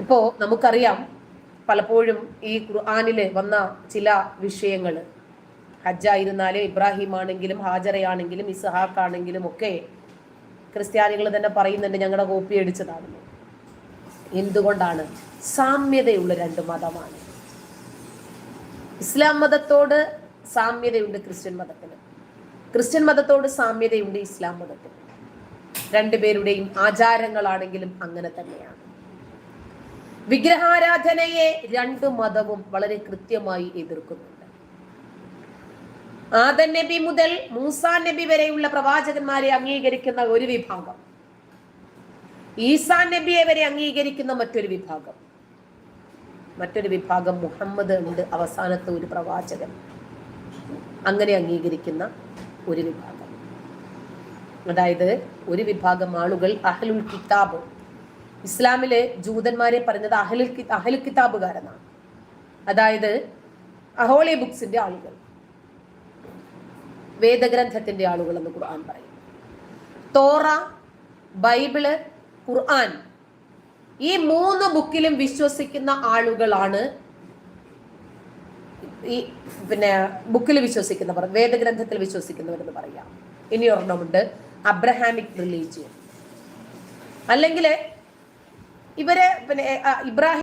ഇപ്പോ നമുക്കറിയാം പലപ്പോഴും ഈ ഖുർആാനിൽ വന്ന ചില വിഷയങ്ങൾ ഹജ്ജായിരുന്നാലും ഇബ്രാഹിം ആണെങ്കിലും ഹാജറയാണെങ്കിലും ഇസ്ഹാഖ് ആണെങ്കിലും ഒക്കെ ക്രിസ്ത്യാനികൾ തന്നെ പറയുന്നുണ്ട് ഞങ്ങളുടെ കോപ്പി അടിച്ചതാണെന്ന്. എന്തുകൊണ്ടാണ്? സാമ്യതയുള്ള രണ്ട് മതമാണ്. ഇസ്ലാം മതത്തോട് സാമ്യതയുണ്ട് ക്രിസ്ത്യൻ മതത്തിന്. ക്രിസ്ത്യൻ മതത്തോട് സാമ്യതയുണ്ട് ഇസ്ലാം മതത്തിന്. രണ്ടുപേരുടെയും ആചാരങ്ങളാണെങ്കിലും അങ്ങനെ തന്നെയാണ്. വിഗ്രഹാരാധനയെ രണ്ട് മതവും വളരെ കൃത്യമായി എതിർക്കുന്നുണ്ട് ആദൻ നബി മുതൽ മൂസാ നബി വരെയുള്ള പ്രവാചകന്മാരെ അംഗീകരിക്കുന്ന ഒരു വിഭാഗം. ഈസാ നബിയെ വരെ അംഗീകരിക്കുന്ന മറ്റൊരു വിഭാഗം. മറ്റൊരു വിഭാഗം മുഹമ്മദ് ഉണ്ട് അവസാനത്തെ ഒരു പ്രവാചകൻ. അങ്ങനെ അംഗീകരിക്കുന്ന ഒരു വിഭാഗം. അതായത് ഒരു വിഭാഗം ആളുകൾ അഹ്ലുൽ കിതാബ് ഇസ്ലാമിലെ ജൂതന്മാരെ പറഞ്ഞത് അഹലുൽ അഹലു കിതാബുകാരെന്നാണ്. അതായത് അഹോളി ബുക്സിന്റെ ആളുകൾ. വേദഗ്രന്ഥത്തിന്റെ ആളുകൾ എന്ന് ഖുർആൻ പറയും. തോറ ബൈബിൾ ഖുർആൻ ഈ മൂന്ന് ബുക്കിലും വിശ്വസിക്കുന്ന ആളുകളാണ് ഈ പിന്നെ ബുക്കിൽ വിശ്വസിക്കുന്നവർ വേദഗ്രന്ഥത്തിൽ വിശ്വസിക്കുന്നവർ എന്ന് പറയാം. ഇനി ഒരെണ്ണമുണ്ട് അബ്രഹാമിക് റിലീജിയൻ. അല്ലെങ്കിൽ ഇവരെ പിന്നെ ഇബ്രാഹിം